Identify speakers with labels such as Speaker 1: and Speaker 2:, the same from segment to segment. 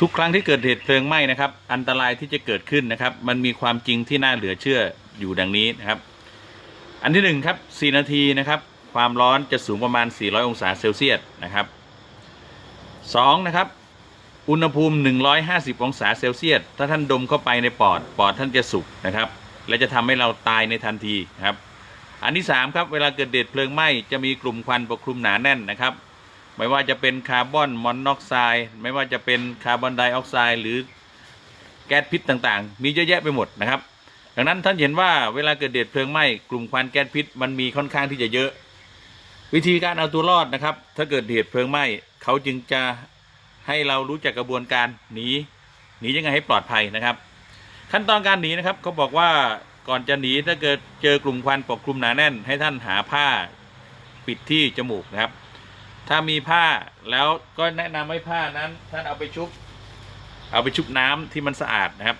Speaker 1: ทุกครั้งที่เกิดเหตุเพลิงไหม้นะครับ อันตรายที่จะเกิดขึ้นนะครับ มันมีความจริงที่น่าเหลือเชื่ออยู่ดังนี้นะครับ อันที่หนึ่งครับ4นาทีนะครับ ความร้อนจะสูงประมาณ 400 องศาเซลเซียสนะครับสองนะครับ อุณหภูมิ 150 องศาเซลเซียส ถ้าท่านดมเข้าไปในปอด ปอดท่านจะสุกนะครับ และจะทำให้เราตายในทันทีครับ อันที่3ครับ เวลาเกิดเหตุเพลิงไหม้จะมีกลุ่มควันปกคลุมหนาแน่นนะครับ ไม่ว่าจะเป็นคาร์บอนมอนอกไซด์ไม่ว่าจะเป็นคาร์บอนไดออกไซด์หรือแก๊สพิษต่างๆ มีเยอะแยะไปหมดนะครับ ดังนั้นท่านเห็นว่าเวลาเกิดเหตุเพลิงไหม้กลุ่มควันแก๊สพิษมันมีค่อนข้างที่จะเยอะ วิธีการเอาตัวรอดนะครับ ถ้าเกิดเหตุเพลิงไหม้เขาจึงจะให้เรารู้จักกระบวนการหนีหนียังไงให้ปลอดภัยนะครับ ขั้นตอนการหนีนะครับเขาบอกว่าก่อนจะหนีถ้าเกิดเจอกลุ่มควันปกคลุมหนาแน่น ให้ท่านหาผ้าปิดที่จมูกนะครับ ถ้ามีผ้าแล้วก็แนะนำให้ผ้านั้น ท่านเอาไปชุบ เอาไปชุบน้ำที่มันสะอาดนะครับ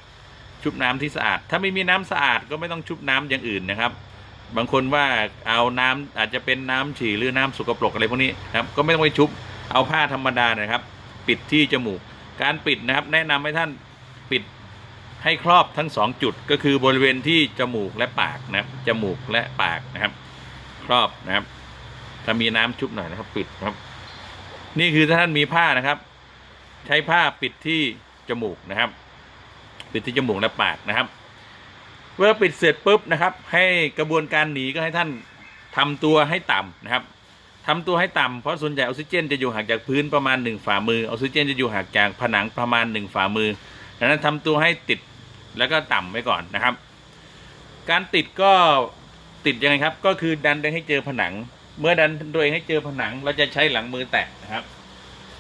Speaker 1: ชุบน้ำที่สะอาด ถ้าไม่มีน้ำสะอาดก็ไม่ต้องชุบน้ำอย่างอื่นนะครับ บางคนว่าเอาน้ำอาจจะเป็นน้ำฉี่หรือน้ำสกปรกอะไรพวกนี้นะครับ ก็ไม่ต้องไปชุบ เอาผ้าธรรมดานะครับ ปิดที่จมูก การปิดนะครับ แนะนำให้ท่านปิดให้ครอบทั้งสองจุดก็คือบริเวณที่จมูกและปากนะครับจมูกและปากนะครับ ครอบนะครับ ถ้ามีน้ำชุบหน่อยนะครับ ปิดครับ นี่คือถ้าท่านมีผ้านะครับ ใช้ผ้าปิดที่จมูกนะครับ ปิดที่จมูกและปากนะครับ เมื่อปิดเสร็จปุ๊บนะครับ ให้กระบวนการหนีก็ให้ท่านทำตัวให้ต่ำนะครับทำตัวให้ต่ำเพราะส่วนใหญ่ออกซิเจนจะอยู่ห่างจากพื้นประมาณหนึ่งฝ่ามือออกซิเจนจะอยู่ห่างจากผนังประมาณหนึ่งฝ่ามือดังนั้นทำตัวให้ติดแล้วก็ต่ำไว้ก่อนนะครับ การติดก็ติดยังไงครับ ก็คือดันตัวเองให้เจอผนัง เมื่อดันตัวเองให้เจอผนัง เราจะใช้หลังมือแตะนะครับ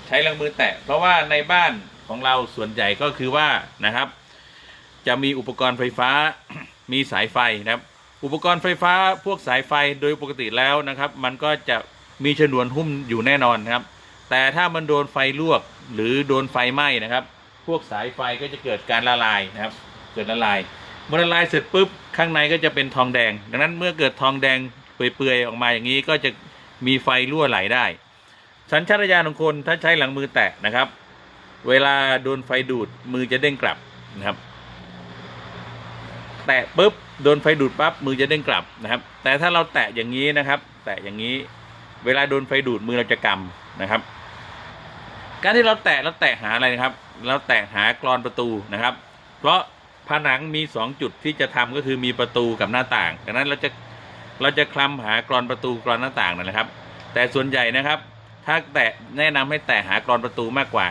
Speaker 1: ใช้หลังมือแตะ เพราะว่าในบ้านของเราส่วนใหญ่ก็คือว่านะครับ จะมีอุปกรณ์ไฟฟ้ามีสายไฟนะครับ อุปกรณ์ไฟฟ้าพวกสายไฟโดยปกติแล้วนะครับ มันก็จะมีฉนวนหุ้มอยู่แน่นอนนะครับ แต่ถ้ามันโดนไฟลวกหรือโดนไฟไหม้นะครับ พวกสายไฟก็จะเกิดการละลายนะครับ เกิดละลายเมื่อละลายเสร็จปุ๊บข้างในก็จะเป็นทองแดง ดังนั้นเมื่อเกิดทองแดง เปื่อยๆออกมาอย่างนี้ก็จะมีไฟรั่วไหลได้ สัญชาตญาณของคนถ้าใช้หลังมือแตะนะครับ เวลาโดนไฟดูดมือจะเด้งกลับนะครับ แตะปุ๊บโดนไฟดูดปั๊บมือจะเด้งกลับนะครับ แต่ถ้าเราแตะอย่างนี้นะครับ แตะอย่างนี้ เวลาโดนไฟดูดมือเราจะกำนะครับ การที่เราแตะเราแตะหาอะไรนะครับ เราแตะหากรอนประตูนะครับ เพราะผนังมีสองจุดที่จะทำก็คือมีประตูกับหน้าต่างดังนั้นเราจะ เราจะคลำหากรอนประตูกรอนหน้าต่างนั่นแหละครับ แต่ส่วนใหญ่นะครับ ถ้าแตะแนะนำให้แตะหากรอนประตูมากกว่า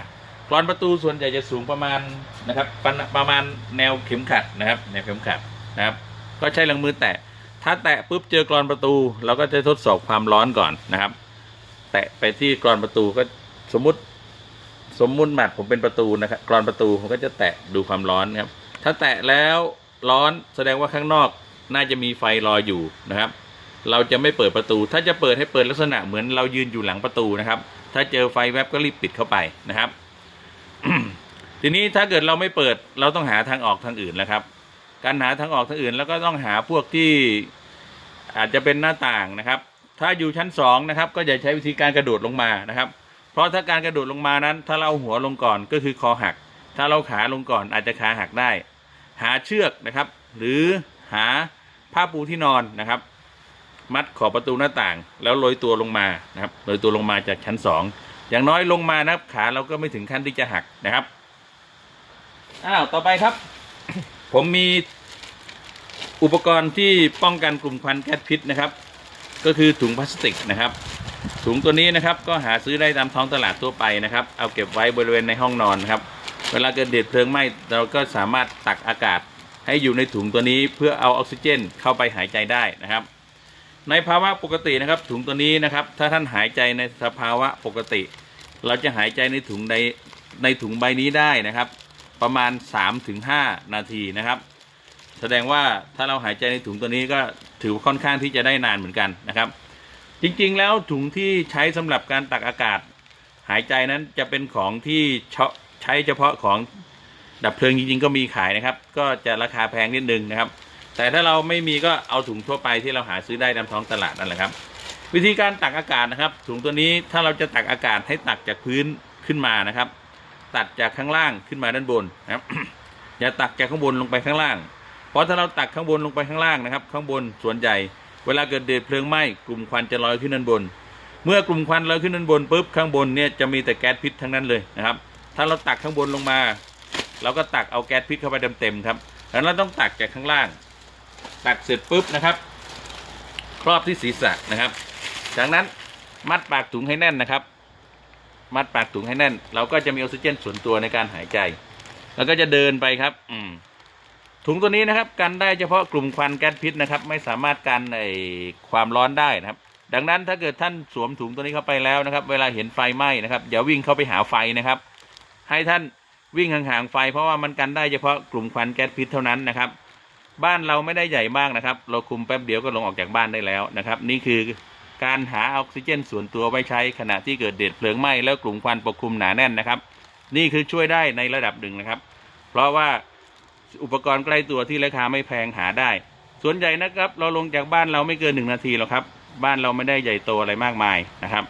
Speaker 1: กรอนประตูส่วนใหญ่จะสูงประมาณนะครับประมาณประมาณแนวเข็มขัดนะครับแนวเข็มขัดนะครับ ก็ใช้ลังมือแตะ ถ้าแตะปุ๊บเจอกรอนประตู เราก็จะทดสอบความร้อนก่อนนะครับ แตะไปที่กรอนประตูก็สมมุติสมมุติหมัดผมเป็นประตูนะครับกรอนประตูผมก็จะแตะดูความร้อนครับ ถ้าแตะแล้วร้อนแสดงว่าข้างนอก น่าจะมีไฟรออยู่นะครับ เราจะไม่เปิดประตู ถ้าจะเปิดให้เปิดลักษณะเหมือนเรายืนอยู่หลังประตูนะครับ ถ้าเจอไฟแวบก็รีบปิดเข้าไปนะครับ ทีนี้ถ้าเกิดเราไม่เปิดเราต้องหาทางออกทางอื่นแล้วครับ การหาทางออกทางอื่น แล้วก็ต้องหาพวกที่อาจจะเป็นหน้าต่างนะครับ ถ้าอยู่ชั้นสองนะครับก็อย่าใช้วิธีการกระโดดลงมานะครับ เพราะถ้าการกระโดดลงมานั้น ถ้าเราเอาหัวลงก่อนก็คือคอหัก ถ้าเราขาลงก่อนอาจจะขาหักได้ หาเชือกนะครับ หรือหา ผ้าปูที่นอนนะครับ มัดขอบประตูหน้าต่าง แล้วโรยตัวลงมานะครับโรยตัวลงมาจากชั้นสองอย่างน้อยลงมานะครับ ขาเราก็ไม่ถึงขั้นที่จะหักนะครับอ้าวต่อไปครับ ผมมีอุปกรณ์ที่ป้องกันกลุ่มควันแก๊สพิษนะครับ ก็คือถุงพลาสติกนะครับ ถุงตัวนี้นะครับก็หาซื้อได้ตามท้องตลาดทั่วไปนะครับ เอาเก็บไว้บริเวณในห้องนอนครับ เวลาเกิดเหตุเพลิงไหม้เราก็สามารถตักอากาศ ให้อยู่ในถุงตัวนี้เพื่อเอาออกซิเจนเข้าไปหายใจได้นะครับ ในภาวะปกตินะครับ ถุงตัวนี้นะครับ ถ้าท่านหายใจในสภาวะปกติ เราจะหายใจในถุงในในถุงใบนี้ได้นะครับ ประมาณ 3-5 นาทีนะครับ แสดงว่าถ้าเราหายใจในถุงตัวนี้ก็ถือว่าค่อนข้างที่จะได้นานเหมือนกันนะครับ จริงๆแล้วถุงที่ใช้สำหรับการตักอากาศ หายใจนั้นจะเป็นของที่ใช้เฉพาะของ ดับเพลิงจริงๆก็มีขายนะครับ ก็จะราคาแพงนิดนึงนะครับ แต่ถ้าเราไม่มีก็เอาถุงทั่วไปที่เราหาซื้อได้ตามท้องตลาดนั่นแหละครับ วิธีการตักอากาศนะครับ ถุงตัวนี้ถ้าเราจะตักอากาศให้ตักจากพื้นขึ้นมานะครับ ตัดจากข้างล่างขึ้นมาด้านบนนะครับ อย่าตักจากข้างบนลงไปข้างล่าง เพราะถ้าเราตักข้างบนลงไปข้างล่างนะครับ ข้างบนส่วนใหญ่เวลาเกิดเดชเพลิงไหม้กลุ่มควันจะลอยขึ้นด้านบน เมื่อกลุ่มควันลอยขึ้นด้านบนปุ๊บข้างบนเนี่ยจะมีแต่แก๊สพิษทั้งนั้นเลยนะครับ ถ้าเราตักข้างบนลงมา เราก็ตักเอาแก๊สพิษเข้าไปเต็มๆครับดังนั้นเราต้องตักจากข้างล่าง ตักเสร็จปุ๊บนะครับ ครอบที่ศีรษะนะครับ จากนั้นมัดปากถุงให้แน่นนะครับ มัดปากถุงให้แน่น เราก็จะมีออกซิเจนส่วนตัวในการหายใจ แล้วก็จะเดินไปครับ อืมถุงตัวนี้นะครับกันได้เฉพาะกลุ่มควันแก๊สพิษนะครับ ไม่สามารถกันไอความร้อนได้นะครับ ดังนั้นถ้าเกิดท่านสวมถุงตัวนี้เข้าไปแล้วนะครับ เวลาเห็นไฟไหม้นะครับอย่าวิ่งเข้าไปหาไฟนะครับ ให้ท่าน วิ่งห่างๆไฟเพราะว่ามันกันได้เฉพาะกลุ่มควันแก๊สพิษเท่านั้นนะครับ บ้านเราไม่ได้ใหญ่มากนะครับ เราคุมแป๊บเดียวก็ลงออกจากบ้านได้แล้วนะครับ นี่คือการหาออกซิเจนส่วนตัวไว้ใช้ขณะที่เกิดเดชเพลิงไหม้แล้วกลุ่มควันปกคลุมหนาแน่นนะครับ นี่คือช่วยได้ในระดับหนึ่งนะครับ เพราะว่าอุปกรณ์ใกล้ตัวที่ราคาไม่แพงหาได้ ส่วนใหญ่นะครับ เราลงจากบ้านเราไม่เกินหนึ่งนาทีหรอกครับ บ้านเราไม่ได้ใหญ่โตอะไรมากมายนะครับ